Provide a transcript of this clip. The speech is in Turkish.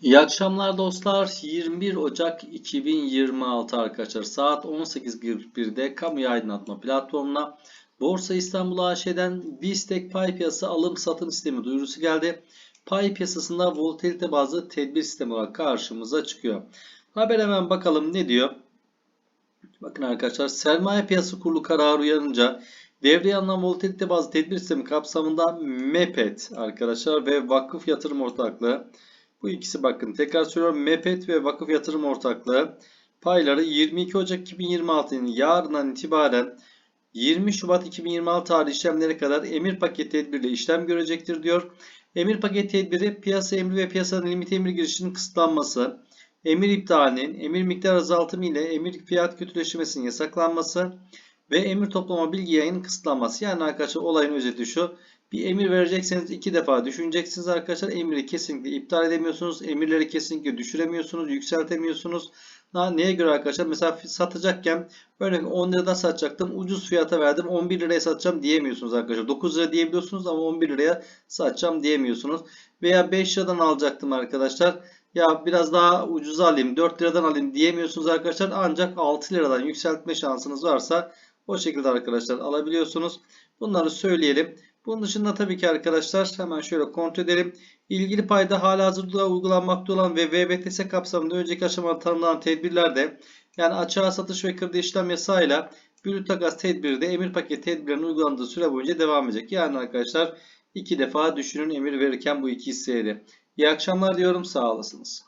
İyi akşamlar dostlar. 21 Ocak 2026 arkadaşlar. Saat 18.41'de kamu aydınlatma platformuna Borsa İstanbul AŞ'den BISTEK pay piyasası alım satım sistemi duyurusu geldi. Pay piyasasında volatilite bazlı tedbir sistemi olarak karşımıza çıkıyor. Haber hemen bakalım ne diyor. Bakın arkadaşlar sermaye piyasası kurulu kararı uyarınca devreye alınan volatilite bazlı tedbir sistemi kapsamında MEPET arkadaşlar ve vakıf yatırım ortaklığı bu ikisi bakın tekrar söylüyorum MEPET ve Vakıf Yatırım Ortaklığı payları 22 Ocak 2026'nın yarından itibaren 20 Şubat 2026 tarih işlemlere kadar emir paket tedbiriyle işlem görecektir diyor. Emir paket tedbiri piyasa emri ve piyasanın limit emir girişinin kısıtlanması, emir iptalinin, emir miktar azaltımı ile emir fiyat kötüleşmesinin yasaklanması ve emir toplama bilgi yayının kısıtlanması. Yani arkadaşlar olayın özeti şu. Bir emir verecekseniz iki defa düşüneceksiniz arkadaşlar. Emiri kesinlikle iptal edemiyorsunuz. Emirleri kesinlikle düşüremiyorsunuz. Yükseltemiyorsunuz. Ha, neye göre arkadaşlar? Mesela satacakken örneğin 10 liradan satacaktım. Ucuz fiyata verdim. 11 liraya satacağım diyemiyorsunuz arkadaşlar. 9 lira diyebiliyorsunuz ama 11 liraya satacağım diyemiyorsunuz. Veya 5 liradan alacaktım arkadaşlar. Ya biraz daha ucuza alayım 4 liradan alayım diyemiyorsunuz arkadaşlar. Ancak 6 liradan yükseltme şansınız varsa o şekilde arkadaşlar alabiliyorsunuz. Bunları söyleyelim. Bunun dışında tabii ki arkadaşlar hemen şöyle kontrol edelim. İlgili payda hala hazırda uygulanmakta olan ve VBTS kapsamında önceki aşamada tanımlanan tedbirlerde yani açığa satış ve kırdı işlem yasağıyla bürüt takas tedbiri de emir paket tedbirlerinin uygulandığı süre boyunca devam edecek. Yani arkadaşlar iki defa düşünün emir verirken bu iki hisseyi de. İyi akşamlar diyorum sağ olasınız.